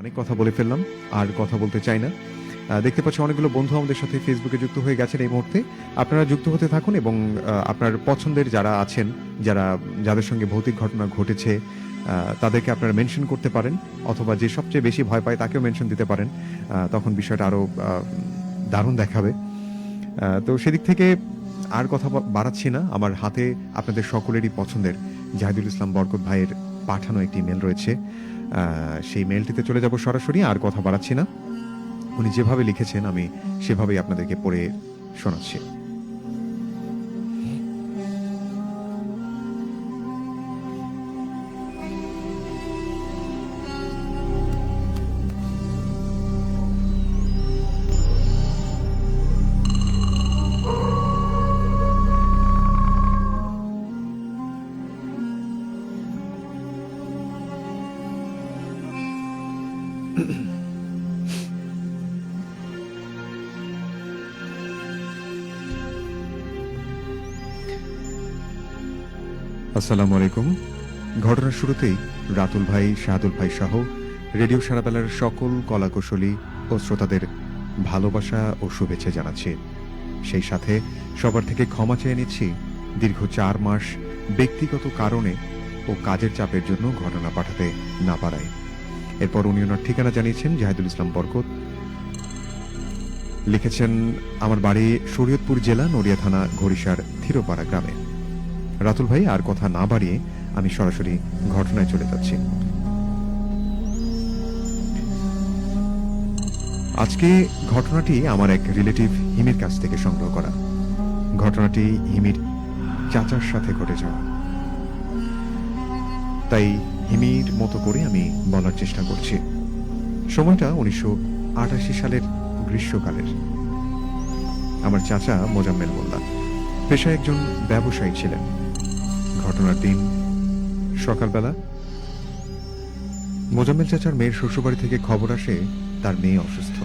অনেক কথা বলে ফেললাম, আর কথা বলতে চাই না। দেখতে পাচ্ছি অনেকগুলো বন্ধু আমাদের সাথে ফেসবুকে যুক্ত হয়ে গেছেন এই মুহূর্তে। আপনারা যুক্ত হতে থাকুন এবং আপনার পছন্দের যারা আছেন, যারা, যাদের সঙ্গে ভৌতিক ঘটনা ঘটেছে তাদেরকে আপনারা মেনশন করতে পারেন, অথবা যে সবচেয়ে বেশি ভয় পায় তাকেও মেনশন দিতে পারেন তখন বিষয়টা আরও দারুণ দেখাবে। তো সেদিক থেকে আর কথা বাড়াচ্ছি না, আমার হাতে আপনাদের সকলেরই পছন্দের জাহিদুল ইসলাম বরকত ভাইয়ের পাঠানো একটি মেল রয়েছে। সেই মেলটিতে চলে যাব সরাসরি, আর কথা বাড়াচ্ছি না। উনি যেভাবে লিখেছেন, আমি সেভাবেই আপনাদেরকে পড়ে শোনাচ্ছি। আসসালামু আলাইকুম। ঘটনার শুরুতেই রাতুল ভাই, শাহাদুল ভাই সহ রেডিও সারাবেলার সকল কলাকুশলী ও শ্রোতাদের ভালোবাসা ও শুভেচ্ছা জানাচ্ছি। সেই সাথে সবার থেকে ক্ষমা চেয়ে নিচ্ছি দীর্ঘ চার মাস ব্যক্তিগত কারণে ও কাজের চাপের জন্য ঘটনা পাঠাতে না পারায়। এরপর উনি ওনার ঠিকানা জানিয়েছেন, জাহিদুল ইসলাম বরকত। লিখেছেন, আমার বাড়ি শরীয়তপুর জেলা, নড়িয়া থানা ঘড়িসার থিরোপাড়া গ্রামে। রাতুল ভাই, আর কথা না বাড়িয়ে আমি সরাসরি ঘটনায় চলে যাচ্ছি। আজকে ঘটনাটি আমার এক রিলেটিভ হিমির কাছ থেকে সংগ্রহ করা। ঘটনাটি হিমির চাচার সাথে ঘটে যাওয়া। তাই হিমির মতো করে আমি বলার চেষ্টা করছি। সময়টা উনিশশো আটাশি সালের গ্রীষ্মকালের। আমার চাচা মোজাম্মেল মোল্লা, পেশায় একজন ব্যবসায়ী ছিলেন। ঘটনার দিন। সকালবেলা মোজাম্মেল চাচার মেয়ের শ্বশুরবাড়ি থেকে খবর আসে তার মেয়ে অসুস্থ।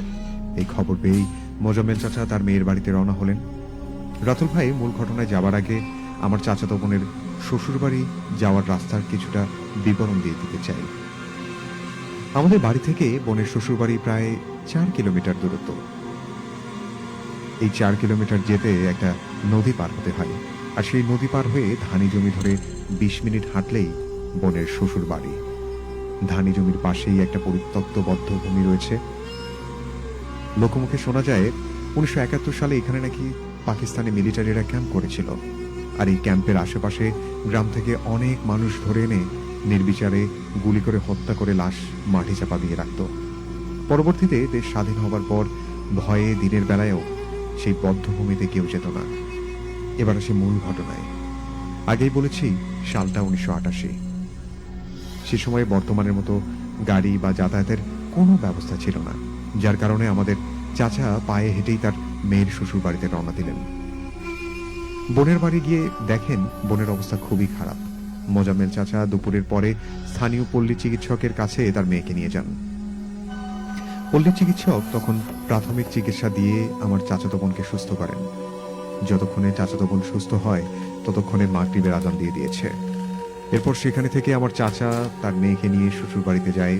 এই খবর পেয়েই মোজাম্মেল চাচা তার মেয়ের বাড়িতে রওনা হলেন। রাতুল ভাই মূল ঘটনায় যাওয়ার আগে আমার চাচাতো বোনের শ্বশুরবাড়ি যাওয়ার রাস্তার কিছুটা বিবরণ দিয়ে দিতে চাই। আমাদের বাড়ি থেকে বোনের শ্বশুরবাড়ি প্রায় চার কিলোমিটার দূরত্ব। এই চার কিলোমিটার যেতে একটা নদী পার হতে হয়। আর সেই নদী পার হয়ে ধানি জমি ধরে বিশ মিনিট হাঁটলেই বোনের শ্বশুর বাড়ি। ধানি জমির পাশেই একটা পরিত্যক্ত বদ্ধ ভূমি রয়েছে। লোকমুখে শোনা যায়, উনিশশো একাত্তর সালে এখানে নাকি পাকিস্তানি মিলিটারিরা ক্যাম্প করেছিল। আর এই ক্যাম্পের আশেপাশে গ্রাম থেকে অনেক মানুষ ধরে এনে নির্বিচারে গুলি করে হত্যা করে লাশ মাটি চাপা দিয়ে রাখত। পরবর্তীতে দেশ স্বাধীন হবার পর ভয়ে দিনের বেলায়ও সেই বদ্ধভূমিতে কেউ যেত না। এবার আসে মূল ঘটনায়। আগেই বলেছি, সালটা উনিশশো আটাশি। সে সময়ে বর্তমানের মতো গাড়ি বা যাতায়াতের কোনো ব্যবস্থা ছিল না, যার কারণে আমাদের চাচা পায়ে হেঁটেই তার মেয়ের শ্বশুর বাড়িতে রওনা দিলেন। বোনের বাড়ি গিয়ে দেখেন বোনের অবস্থা খুবই খারাপ। মোজাম্মেল চাচা দুপুরের পরে স্থানীয় পল্লী চিকিৎসকের কাছে তার মেয়েকে নিয়ে যান। পল্লী চিকিৎসক তখন প্রাথমিক চিকিৎসা দিয়ে আমার চাচাতো বোনকে সুস্থ করেন। যতক্ষণে চাচাতো বোন সুস্থ হয়, ততক্ষণে মাগরিবের আজান দিয়ে দিয়েছে। এরপর সেখানে থেকে আমার চাচা তার মেয়েকে নিয়ে শ্বশুর বাড়িতে যায়।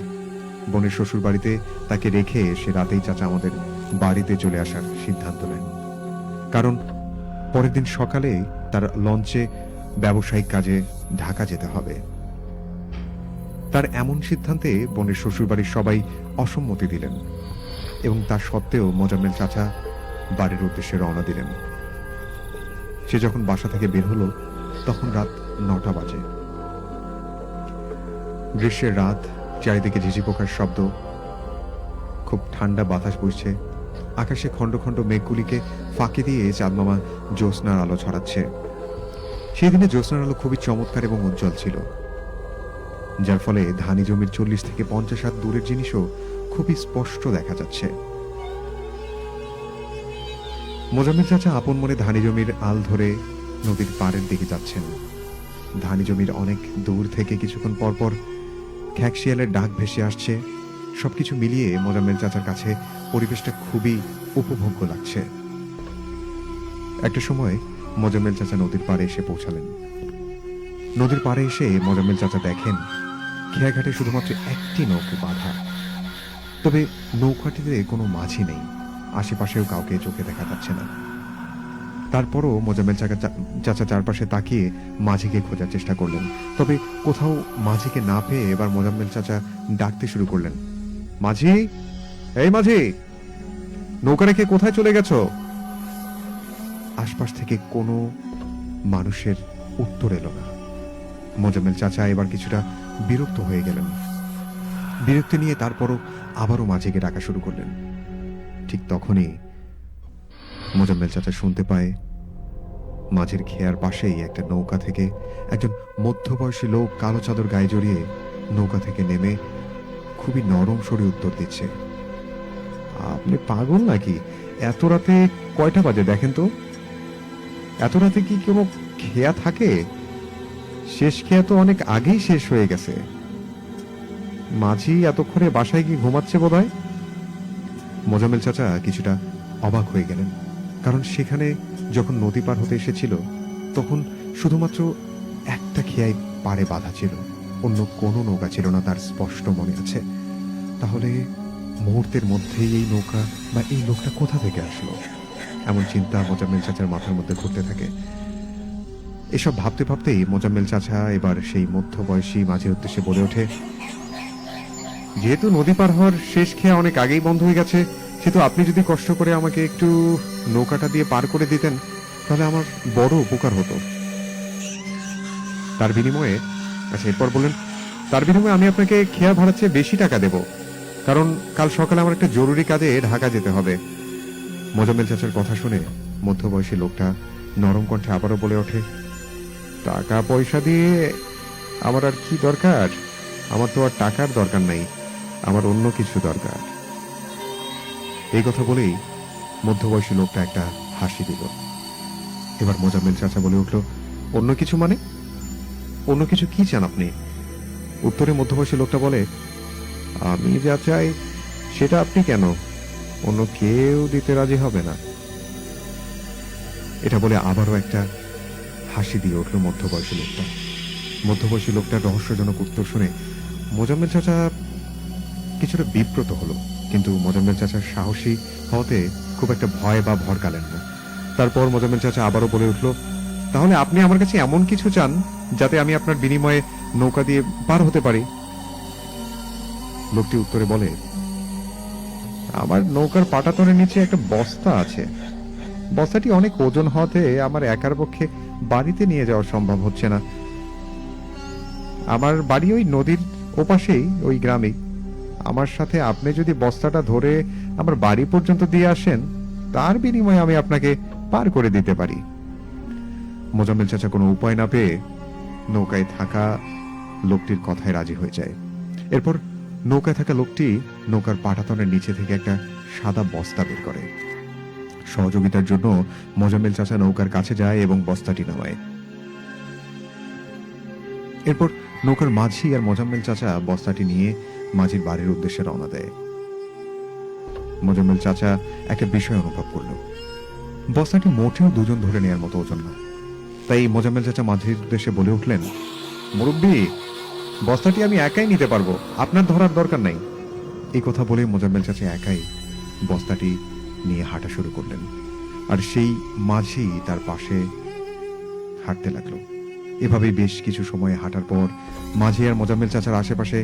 বোনের শ্বশুর বাড়িতে তাকে রেখে সে রাতেই চাচা আমাদের বাড়িতে চলে আসার সিদ্ধান্ত নেন। কারণ পরের দিন সকালে তার লঞ্চে ব্যবসায়িক কাজে ঢাকা যেতে হবে। তার এমন সিদ্ধান্তে বোনের শ্বশুরবাড়ির সবাই অসম্মতি দিলেন এবং তা সত্ত্বেও মোজাম্মেল চাচা বাড়ির উদ্দেশ্যে রওনা দিলেন। সে যখন বাসা থেকে বের হলো, তখন রাত নটা বাজে। গ্রীষ্মের রাত, চারিদিকে ঝিঝি পোকার শব্দ, খুব ঠান্ডা বাতাস বইছে। আকাশে খণ্ড খণ্ড মেঘগুলিকে ফাঁকি দিয়ে চাঁদমামা জ্যোৎস্নার আলো ছড়াচ্ছে। সেই দিনে জ্যোৎস্নার আলো খুবই চমৎকার এবং উজ্জ্বল ছিল। যার ফলে ধানি জমির চল্লিশ থেকে পঞ্চাশ হাত দূরের জিনিসও খুবই স্পষ্ট দেখা যাচ্ছে। মোজাম্মেল চাচা আপন মনে ধানি জমির আল ধরে নদীর পাড়ের দিকে যাচ্ছেন। ধানি জমির অনেক দূর থেকে কিছুক্ষণ পরপর খ্যাকশিয়ালের ডাক ভেসে আসছে। সবকিছু মিলিয়ে মোজাম্মেল চাচার কাছে পরিবেশটা খুবই উপভোগ্য লাগছে। একটা সময় মোজাম্মেল চাচা নদীর পাড়ে এসে পৌঁছালেন। নদীর পাড়ে এসে মোজাম্মেল চাচা দেখেন, খেয়াঘাটে শুধুমাত্র একটি নৌকো বাঁধা। তবে নৌকাটিতে কোনো মাঝি নেই। আশেপাশেও কাউকে চোখে দেখা যাচ্ছে না। তারপরও মোজাম্মেল চাকা চাচা চারপাশে তাকিয়ে মাঝিকে খোঁজার চেষ্টা করলেন। তবে কোথাও মাঝিকে না পেয়ে এবার মোজাম্মেল চাচা ডাকতে শুরু করলেন। মাঝি? এই মাঝি! নৌকা রেখে কোথায় চলে গেছ? আশপাশ থেকে কোনো মানুষের উত্তর এলো না। মোজাম্মেল চাচা এবার কিছুটা বিরক্ত হয়ে গেলেন। বিরক্তি নিয়ে তারপরও আবারও মাঝিকে ডাকা শুরু করলেন। ঠিক তখনই মোজাম্মেল চাচা শুনতে পায়, মাঝের খেয়ার পাশেই একটা নৌকা থেকে একজন মধ্যবয়সী লোক কালো চাদর গায়ে জড়িয়ে নৌকা থেকে নেমে খুবই নরম স্বরে উত্তর দিচ্ছে। আপনি পাগল নাকি? এত রাতে কয়টা বাজে দেখেন তো? এত রাতে কি কোনো খেয়া থাকে? শেষ খেয়া তো অনেক আগেই শেষ হয়ে গেছে। মাঝি এতক্ষণে বাসায় কি ঘুমাচ্ছে বোধ হয় মোজামেল চাচা কিছুটা অবাক হয়ে গেলেন। কারণ সেখানে যখন নদী পার হতে এসেছিল, তখন শুধুমাত্র একটা খেয়াই পাড়ে বাধা ছিল। অন্য কোনো নৌকা ছিল না, তার স্পষ্ট মনে আছে। তাহলে মুহূর্তের মধ্যেই এই নৌকা বা এই লোকটা কোথা থেকে আসলো? এমন চিন্তা মোজাম্মেল চাচার মাথার মধ্যে ঘুরতে থাকে। এসব ভাবতে ভাবতেই মোজাম্মেল চাচা এবার সেই মধ্যবয়সী মাঝের উদ্দেশ্যে বলে ওঠে যেহেতু নদী পার হওয়ার শেষ খেয়া অনেক আগেই বন্ধ হয়ে গেছে, সেহেতু আপনি যদি কষ্ট করে আমাকে একটু নৌকাটা দিয়ে পার করে দিতেন, তাহলে আমার বড় উপকার হতো। তার বিনিময়ে আচ্ছা এরপর বললেন, তার বিনিময়ে আমি আপনাকে খেয়া ভাড়ার চেয়ে বেশি টাকা দেব, কারণ কাল সকালে আমার একটা জরুরি কাজে ঢাকা যেতে হবে। মোজাম্মেল চাচার কথা শুনে মধ্যবয়সী লোকটা নরম কণ্ঠে আবারও বলে ওঠে, টাকা পয়সা দিয়ে আমার আর কি দরকার? আমার তো আর টাকার দরকার নাই। আমার অন্য কিছু দরকার। এই কথা বলেই মধ্যবয়সী লোকটা একটা হাসি দিল। এবার মোজাম্মেল চাচা বলে উঠল, অন্য কিছু মানে? অন্য কিছু কি চান আপনি? উত্তরে মধ্যবয়সী লোকটা বলে, আমি যা চাই, সেটা আপনি কেন? অন্য কেউ দিতে রাজি হবে না। এটা বলে আবারও একটা হাসি দিয়ে উঠল মধ্যবয়সী লোকটা। মধ্যবয়সী লোকটার রহস্যজনক উত্তর শুনে মোজাম্মেল চাচা কিছুটা বিব্রত হলো, কিন্তু মোজাম্মেল চাচার সাহসী হওয়াতে খুব একটা ভয় বা ভরকালেন না। তারপর মোজাম্মেল চাচা আবারও বলে উঠল, তাহলে আপনি আমার কাছে এমন কিছু চান যাতে আমি আপনার বিনিময়ে নৌকা দিয়ে পার হতে পারি? লোকটি উত্তরে বলে, আমার নৌকার পাটাতনের নিচে একটা বস্তা আছে। বস্তাটি অনেক ওজন হওয়াতে আমার একার পক্ষে বাড়িতে নিয়ে যাওয়া সম্ভব হচ্ছে না। আমার বাড়ি ওই নদীর ওপাশেই, ওই গ্রামেই। আমার সাথে আপনি যদি বস্তাটা ধরে আমার বাড়ি পর্যন্ত দিয়ে আসেন, তার বিনিময়ে আমি আপনাকে পার করে দিতে পারি। মোজাম্মেল চাচা কোনো উপায় না পেয়ে নৌকায় থাকা লোকটির কথায় রাজি হয়ে যায়। এরপর নৌকায় থাকা লোকটি নৌকার পাটাতনের নিচে থেকে একটা সাদা বস্তা বের করে। সহযোগিতার জন্য মোজাম্মেল চাচা নৌকার কাছে যায় এবং বস্তাটি নামায়। এরপর নৌকার মাঝি আর মোজাম্মেল চাচা বস্তাটি নিয়ে মাঝির বাড়ির উদ্দেশ্যে রওনা দেয়। মোজাম্মেল চাচা একটা বিষয় অনুভব করল। বস্তাটি মোটেও দুজন ধরে নেওয়ার মতো ওজন না তাই মোজাম্মেল চাচা মাঝির উদ্দেশ্যে বলে উঠলেন, মুরব্বী, বস্তাটি আমি একাই নিতে পারব। আপনার ধরার দরকার নাই। এই কথা বলে মোজাম্মেল চাচা একাই বস্তাটি নিয়ে হাঁটা শুরু করলেন। আর সেই মাঝি তার পাশে হাঁটতে লাগল। এভাবেই বেশ কিছু সময় হাঁটার পর মাঝি আর মোজাম্মেল চাচার আশেপাশে,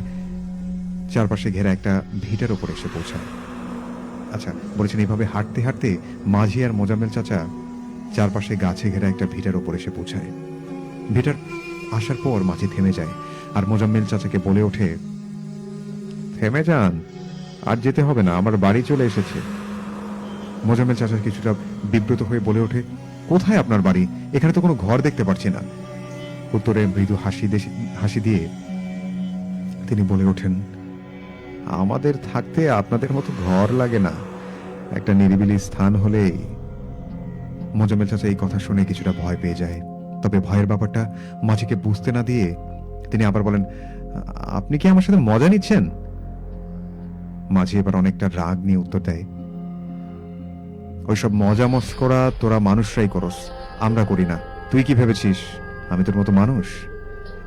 চারপাশে ঘেরা একটা ভিটার ওপর এসে পৌঁছায়। আচ্ছা বলেছেন এভাবে হাঁটতে হাঁটতে মাঝি আর মোজাম্মেল চাচা চারপাশে গাছে ঘেরা একটা ভিটার উপর এসে পৌঁছায়। ভিটার আসার পর মাঝি থেমে যায় আর মোজাম্মেল চাচাকে বলে ওঠে, থেমে যান, আর যেতে হবে না, আমার বাড়ি চলে এসেছে। মোজাম্মেল চাচা কিছুটা বিব্রত হয়ে বলে ওঠে, কোথায় আপনার বাড়ি? এখানে তো কোনো ঘর দেখতে পাচ্ছি না। উত্তরে মৃদু হাসি হাসি দিয়ে তিনি বলে ওঠেন, আমাদের থাকতে আপনাদের মতো ঘর লাগে না। একটা নিরিবিলি স্থান হলে মোজাম্মেল চাচা এই কথা শুনে কিছুটা ভয় পেয়ে যায়। তবে ভয়ের ব্যাপারটা মাঝিকে বুঝতে না দিয়ে তিনি আবার বলেন, আপনি কি আমার সাথে মজা নিচ্ছেন? মাঝি এবার অনেকটা রাগ নিয়ে উত্তর দেয়, ওইসব মজা মস্করা তোরা মানুষরাই করস, আমরা করি না। তুই কি ভেবেছিস? আমি তোর মতো মানুষ।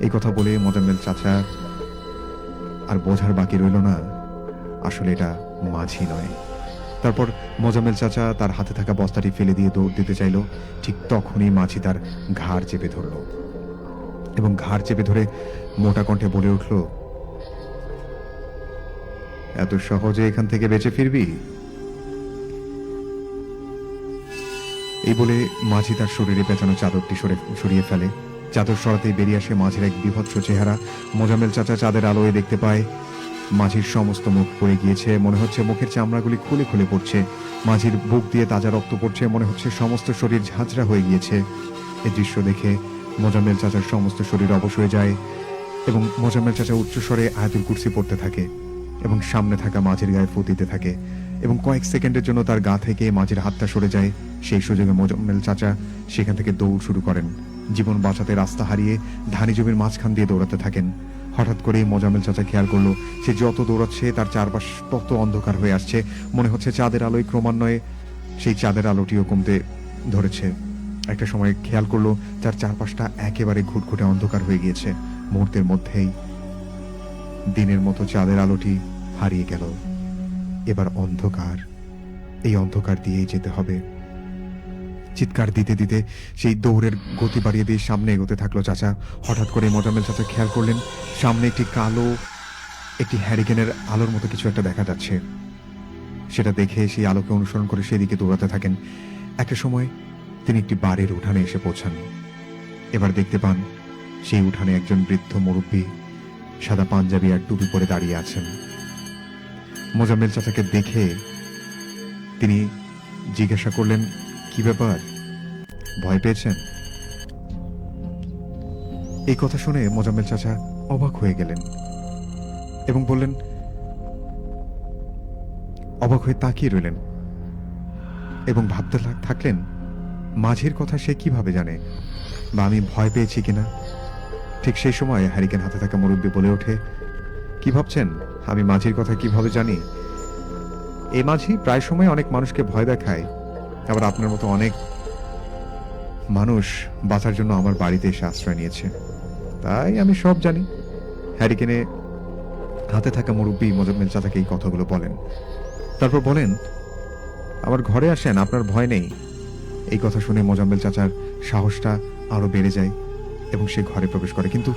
এই কথা বলে মোজাম্মেল চাচা আর বোঝার বাকি রইল না। আসলে এটা মাঝি নয়। তারপর মোজামেল চাচা তার হাতে থাকা বস্তাটি ফেলে দিয়ে দৌড় দিতে চাইল। ঠিক তখনই মাঝি তার ঘাড় চেপে ধরল এবং ঘাড় চেপে ধরে মোটা কণ্ঠে বলে উঠল, এত সহজে এখান থেকে বেঁচে ফিরবি? এই বলে মাঝি তার শরীরে পেঁচানো চাদরটি সরে সরিয়ে ফেলে। চাদর সরাতেই বেরিয়ে আসে মাঝের এক বিভৎস চেহারা। মোজামেল চাচা চাঁদের আলোয় দেখতে পায়। মাঝির সমস্ত মুখ পড়ে গিয়েছে, মনে হচ্ছে মুখের চামড়াগুলি খুলে খুলে পড়ছে। মাঝির বুক দিয়ে তাজা রক্ত পড়ছে, মনে হচ্ছে সমস্ত শরীর ঝাঁঝরা হয়ে গিয়েছে। এই দৃশ্য দেখে মোজামেল চাচার সমস্ত শরীর অবশ হয়ে যায় এবং মোজাম্মেল চাচা উচ্চস্বরে আয়াতুল কুরসি পড়তে থাকে এবং সামনে থাকা মাঝের গায়ে ফু দিতে থাকে এবং কয়েক সেকেন্ডের জন্য তার গা থেকে মাঝের হাতটা সরে যায়। সেই সুযোগে মোজাম্মেল চাচা সেখান থেকে দৌড় শুরু করেন। জীবন বাঁচাতে রাস্তা হারিয়ে ধানি জমির মাঝখান দিয়ে দৌড়াতে থাকেন। হঠাৎ করেই মোজাম্মেল চাচা খেয়াল করল, সে যত দৌড়াচ্ছে তার চারপাশ তত অন্ধকার হয়ে আসছে। মনে হচ্ছে চাঁদের আলোয় ক্রমান্বয়ে সেই চাঁদের আলোটিও কমতে ধরেছে। একটা সময় খেয়াল করল, তার চারপাশটা একেবারে ঘুটঘুটে অন্ধকার হয়ে গিয়েছে। মুহূর্তের মধ্যেই দিনের মতো চাঁদের আলোটি হারিয়ে গেল। এবার অন্ধকার, এই অন্ধকার দিয়েই যেতে হবে। চিৎকার দিতে দিতে সেই দৌড়ের গতি বাড়িয়ে দিয়ে সামনে এগোতে থাকল চাচা। হঠাৎ করে মোজামেল চাচা খেয়াল করলেন, সামনে একটি কালো, একটি হ্যারিকেনের আলোর মতো কিছু একটা দেখা যাচ্ছে। সেটা দেখে সেই আলোকে অনুসরণ করে সেদিকে দৌড়াতে থাকেন। একটা সময় তিনি একটি বাড়ির উঠানে এসে পৌঁছান। এবার দেখতে পান, সেই উঠানে একজন বৃদ্ধ মুরব্বী সাদা পাঞ্জাবি আর টুপি পরে দাঁড়িয়ে আছেন। মোজাম্মেল চাচাকে দেখে তিনি জিজ্ঞাসা করলেন কি ব্যাপার? ভয় পেয়েছেন? এই কথা শুনে মোজাম্মেল চাচা অবাক হয়ে গেলেন এবং বললেন, অবাক হয়ে তাকিয়ে রইলেন এবং ভাবতে থাকলেন, মাঝির কথা সে কীভাবে জানে বা আমি ভয় পেয়েছি কিনা? ঠিক সেই সময় হ্যারিকেন হাতে থাকা মুরব্বী বলে ওঠে, কি ভাবছেন? আমি মাঝির কথা কীভাবে জানি? এ মাঝি প্রায় সময় অনেক মানুষকে ভয় দেখায় আবার আপনার মতো অনেক মানুষ বাঁচার জন্য আমার বাড়িতে এসে আশ্রয় নিয়েছে। তাই আমি সব জানি। হ্যারিকেনে হাতে থাকা মুরব্বী মোজাম্মেল চাচাকে এই কথাগুলো বলেন। তারপর বলেন, আমার ঘরে আসেন, আপনার ভয় নেই। এই কথা শুনে মোজাম্মেল চাচার সাহসটা আরও বেড়ে যায় এবং সে ঘরে প্রবেশ করে। কিন্তু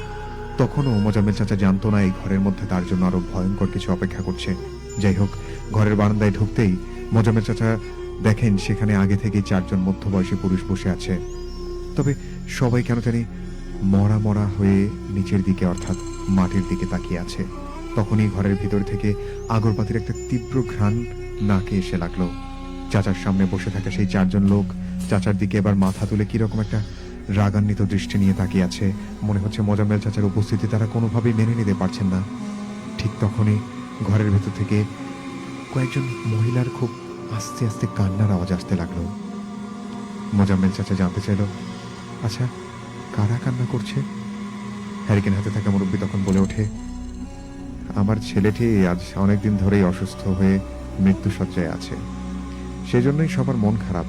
তখনও মোজাম্মেল চাচা জানতো না এই ঘরের মধ্যে তার জন্য আরও ভয়ঙ্কর কিছু অপেক্ষা করছে। যাই হোক, ঘরের বারান্দায় ঢুকতেই মোজাম্মেল চাচা দেখেন, সেখানে আগে থেকেই চারজন মধ্যবয়সী পুরুষ বসে আছে। তবে সবাই কেন জানি মরা মরা হয়ে নিচের দিকে, অর্থাৎ মাটির দিকে তাকিয়ে আছে। তখনই ঘরের ভিতর থেকে আগরবাতির একটা তীব্র ঘ্রাণ নাকে এসে লাগল। চাচার সামনে বসে থাকা সেই চারজন লোক চাচার দিকে এবার মাথা তুলে কীরকম একটা রাগান্বিত দৃষ্টি নিয়ে তাকিয়ে আছে। মনে হচ্ছে মোজাম্মেল চাচার উপস্থিতি তারা কোনোভাবেই মেনে নিতে পারছেন না। ঠিক তখনই ঘরের ভেতর থেকে কয়েকজন মহিলার খুব আস্তে আস্তে কান্নার আওয়াজ আসতে লাগল। মোজাম্মেল চাচা জানতে চাইল আচ্ছা কারা কান্না করছে? হ্যারিকেন হাতে থাকা মুরব্বী তখন বলে ওঠে, আমার ছেলেটি আজ অনেকদিন ধরেই অসুস্থ হয়ে মৃত্যুসজ্জায় আছে। সেজন্যই সবার মন খারাপ।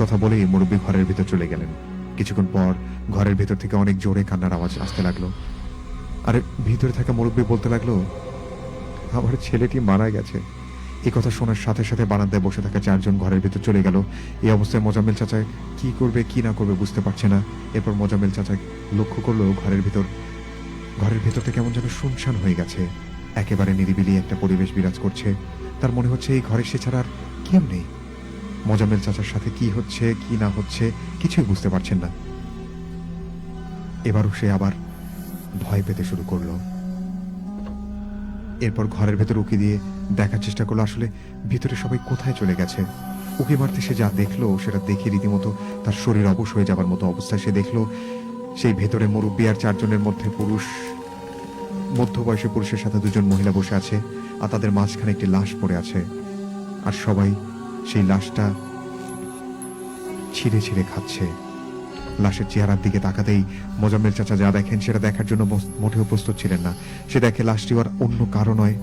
কথা বলেই মুরব্বী ঘরের ভিতর চলে গেলেন। কিছুক্ষণ পর ঘরের ভিতর থেকে অনেক জোরে কান্নার আওয়াজ আসতে লাগল। আর, ভিতরে থাকা মুরব্বী বলতে লাগল, আমার ছেলেটি মারা গেছে। এই কথা শোনার সাথে সাথে বারান্দায় বসে থাকা চারজন ঘরের ভিতর চলে গেল। এই অবস্থায় মোজাম্মেল চাচা কি করবে, কি না করবে বুঝতে পারছে না। এরপর মোজাম্মেল চাচা লক্ষ্য করল ঘরের ভিতর, ঘরের ভেতরটা কেমন যেন শুনশান হয়ে গেছে। একেবারে নিরিবিলি একটা পরিবেশ বিরাজ করছে। তার মনে হচ্ছে এই ঘরে সে ছাড়া আর কেউ নেই। মোজাম্মেল চাচার সাথে কি হচ্ছে, কি না হচ্ছে, কিছুই বুঝতে পারছেন না। এবারও সে আবার ভয় পেতে শুরু করল। এরপর ঘরের ভেতর উকি দিয়ে দেখার চেষ্টা করল, আসলে ভিতরে সবাই কোথায় চলে গেছে? উকি মারতে সে যা দেখল, সেটা দেখে রীতিমতো তার শরীর অবশ হয়ে যাবার মতো অবস্থায় সে দেখল, সেই ভেতরে মুরব্বী আর চারজনের মধ্যে পুরুষ, মধ্যবয়সী পুরুষের সাথে দুজন মহিলা বসে আছে, আর তাদের মাঝখানে একটি লাশ পড়ে আছে। আর সবাই সেই লাশটা ছিঁড়ে ছিঁড়ে খাচ্ছে। লাশের চেহারার দিকে তাকাতেই মোজাম্মেল চাচা যা দেখেন, সেটা দেখার জন্য মোটেও প্রস্তুত ছিলেন না। সে দেখে লাশটি আর অন্য কারও নয়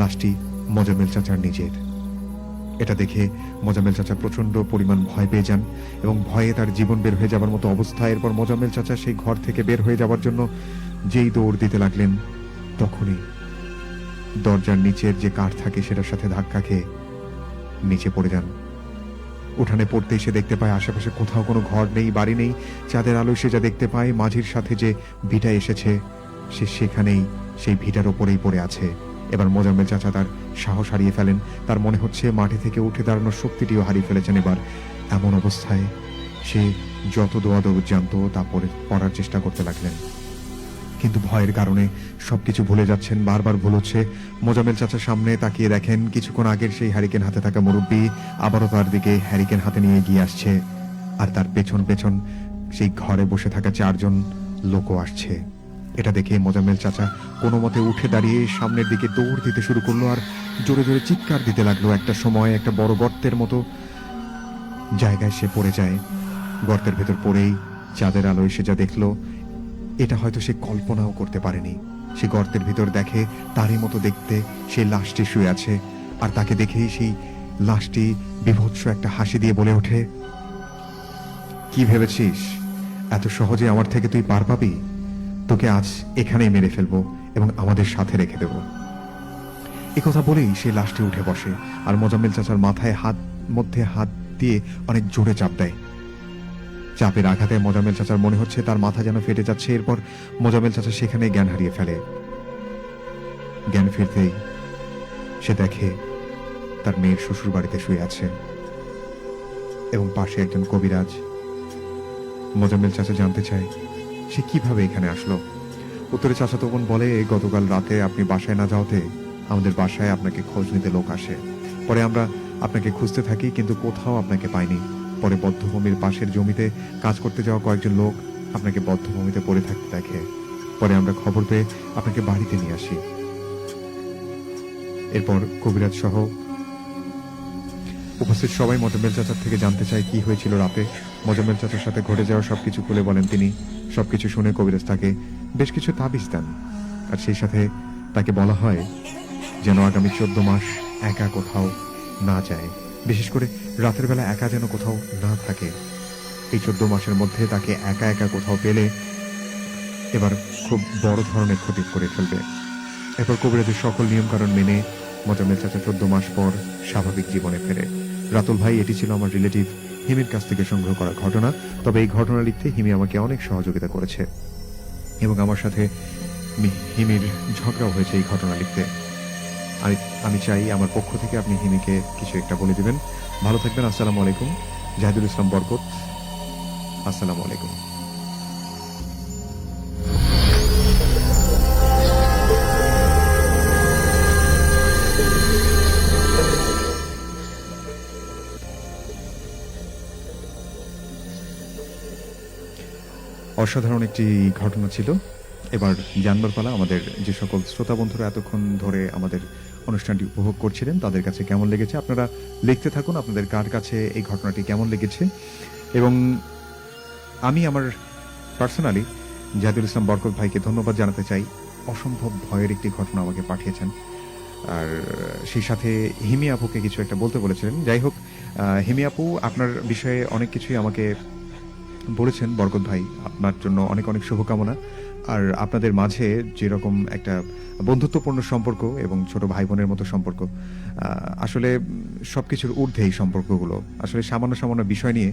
লাশটি মোজাম্মেল চাচার নিজের। এটা দেখে মোজাম্মেল চাচা প্রচণ্ড পরিমাণ ভয় পেয়ে যান এবং ভয়ে তার জীবন বের হয়ে যাবার মতো অবস্থা এরপর মোজাম্মেল চাচা সেই ঘর থেকে বের হয়ে যাওয়ার জন্য যেই দৌড় দিতে লাগলেন, তখনই দরজার নিচের যে কাঠ থাকে সেটার সাথে ধাক্কা খেয়ে নিচে পড়ে যান। উঠানে পড়তে সে দেখতে পায় আশেপাশে কোথাও কোনো ঘর নেই, বাড়ি নেই, চাঁদের আলো সে যা দেখতে পায়, মাঝির সাথে যে ভিটা এসেছে, সে সেখানেই সেই ভিটার ওপরেই পড়ে আছে। এবার মোজাম্মেল চাচা তার সাহস হারিয়ে ফেলেন। তার মনে হচ্ছে মাটি থেকে উঠে দাঁড়ানোর শক্তিটিও হারিয়ে ফেলেছেন এবার। এমন অবস্থায় সে যত দোয়া দৌড় জানতো, তা পড়ে পড়ার চেষ্টা করতে লাগলেন। কিন্তু ভয়ের কারণে সবকিছু ভুলে যাচ্ছেন, বারবার ভুল হচ্ছে। মোজামেল চাচার সামনে তাকিয়ে দেখেন, কিছুক্ষণ আগের সেই হ্যারিকেন হাতে থাকা মুরব্বী আবারও তার দিকে হ্যারিকেন হাতে নিয়ে এগিয়ে আসছে। আর তার পেছন পেছন সেই ঘরে বসে থাকা চারজন লোকও আসছে। এটা দেখে মোজামেল চাচা কোনো মতে উঠে দাঁড়িয়ে সামনের দিকে দৌড় দিতে শুরু করল আর জোরে জোরে চিৎকার দিতে লাগল। একটা সময় একটা বড় গর্তের মতো জায়গায় সে পড়ে যায়। গর্তের ভেতর পড়েই চাঁদের আলো এসে যা দেখল, এটা হয়তো সে কল্পনাও করতে পারেনি। সে গর্তের ভিতর দেখে তারই মতো দেখতে সে লাশটি শুয়ে আছে আর তাকে দেখেই সেই লাশটি বিভৎস একটা হাসি দিয়ে বলে ওঠে, কি ভেবেছিস? এত সহজে আমার থেকে তুই পার পাবি? তোকে আজ এখানেই মেরে ফেলব এবং আমাদের সাথে রেখে দেব। কথা বলেই সে লাশটি উঠে বসে আর মোজাম্মেল চাচার মাথায় হাত, মধ্যে হাত দিয়ে অনেক জোরে চাপ দেয়। চাপের আঘাতে মোজামেল চাচার মনে হচ্ছে তার মাথা যেন ফেটে যাচ্ছে, এরপর মোজাম্মেল চাচা সেখানে জ্ঞান হারিয়ে ফেলে। জ্ঞান ফিরতেই সে দেখে তার মেয়ের শ্বশুর বাড়িতে শুয়ে আছে এবং পাশে একজন কবিরাজ। মোজাম্মেল চাচা জানতে চায় সে কীভাবে এখানে আসলো? উত্তরে চাচা তখন বলে, গতকাল রাতে আপনি বাসায় না যাওয়াতে আমাদের বাসায় আপনাকে খোঁজ নিতে লোক আসে। পরে আমরা আপনাকে খুঁজতে থাকি, কিন্তু কোথাও আপনাকে পাইনি। পরে বদ্ধভূমির পাশের জমিতে কাজ করতে যাওয়া কয়েকজন লোক আপনাকে বদ্ধভূমিতে পড়ে থাকতে দেখে। পরে আমরা খবর পেয়ে আপনাকে বাড়িতে নিয়ে আসি। এরপর কবিরাজ সহ উপস্থিত সবাই মোজাম্মেল চাচার থেকে জানতে চায় কি হয়েছিল রাতে। মোজাম্মেল চাচার সাথে ঘটে যাওয়া সবকিছু খুলে বলেন তিনি সবকিছু শুনে কবিরাজ তাকে বেশ কিছু তাবিজ দেন। আর সেই সাথে তাকে বলা হয় যেন আগামী চোদ্দ মাস একা কোথাও না যায়। বিশেষ করে রাতের বেলা একা যেন কোথাও না থাকে। এই চোদ্দ মাসের মধ্যে তাকে একা একা কোথাও পেলে এবার খুব বড় ধরনের ক্ষতি করে ফেলবে। এরপর কবিরাজের সকল নিয়মকানুন মেনে মোজাম্মেল চাচা চোদ্দ মাস পর স্বাভাবিক জীবনে ফেরে। রাতুল ভাই, এটি ছিল আমার রিলেটিভ হিমির কাছ থেকে সংগ্রহ করা ঘটনা, তবে এই ঘটনা লিখতে হিমি আমাকে অনেক সহযোগিতা করেছে। এবং আমার সাথে হিমির ঝগড়াও হয়েছে এই ঘটনা লিখতে। আমি আমি চাই আমার পক্ষ থেকে আপনি হিমিকে কিছু একটা বলে দিবেন। ভালো থাকবেন, আসসালামু আলাইকুম। জাহিদুল ইসলাম বরকত। আসসালামু আলাইকুম। অসাধারণ একটি ঘটনা ছিল। এবার জানবার পালা আমাদের যে সকল শ্রোতা বন্ধুরা এতক্ষণ ধরে আমাদের অনুষ্ঠানটি উপভোগ করছিলেন, তাদের কাছে কেমন লেগেছে? আপনারা লিখতে থাকুন আপনাদের কার কাছে এই ঘটনাটি কেমন লেগেছে। এবং আমি আমার পার্সোনালি জাহিদুল ইসলাম বরকত ভাইকে ধন্যবাদ জানাতে চাই। অসম্ভব ভয়ের একটি ঘটনা আমাকে পাঠিয়েছেন। আর সেই সাথে হিমি আপুকে কিছু একটা বলতে বলেছিলেন। যাই হোক হিমি আপু, আপনার বিষয়ে অনেক কিছুই আমাকে বলেছেন বরকত ভাই, আপনার জন্য অনেক অনেক শুভকামনা। আর আপনাদের মাঝে যেরকম একটা বন্ধুত্বপূর্ণ সম্পর্ক এবং ছোট ভাই বোনের মতো সম্পর্ক আসলে সব কিছুর ঊর্ধ্বে এই সম্পর্কগুলো। আসলে সামান্য সামান্য বিষয় নিয়ে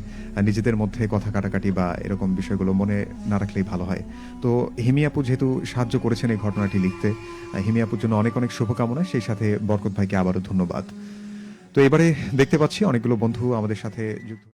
নিজেদের মধ্যে কথা কাটাকাটি বা এরকম বিষয়গুলো মনে না রাখলেই ভালো হয়। তো হিমিয়াপু যেহেতু সাহায্য করেছেন এই ঘটনাটি লিখতে হিমিয়াপুর জন্য অনেক অনেক শুভকামনা, সেই সাথে বরকত ভাইকে আবারও ধন্যবাদ। তো এবারে দেখতে পাচ্ছি অনেকগুলো বন্ধু আমাদের সাথে যুক্ত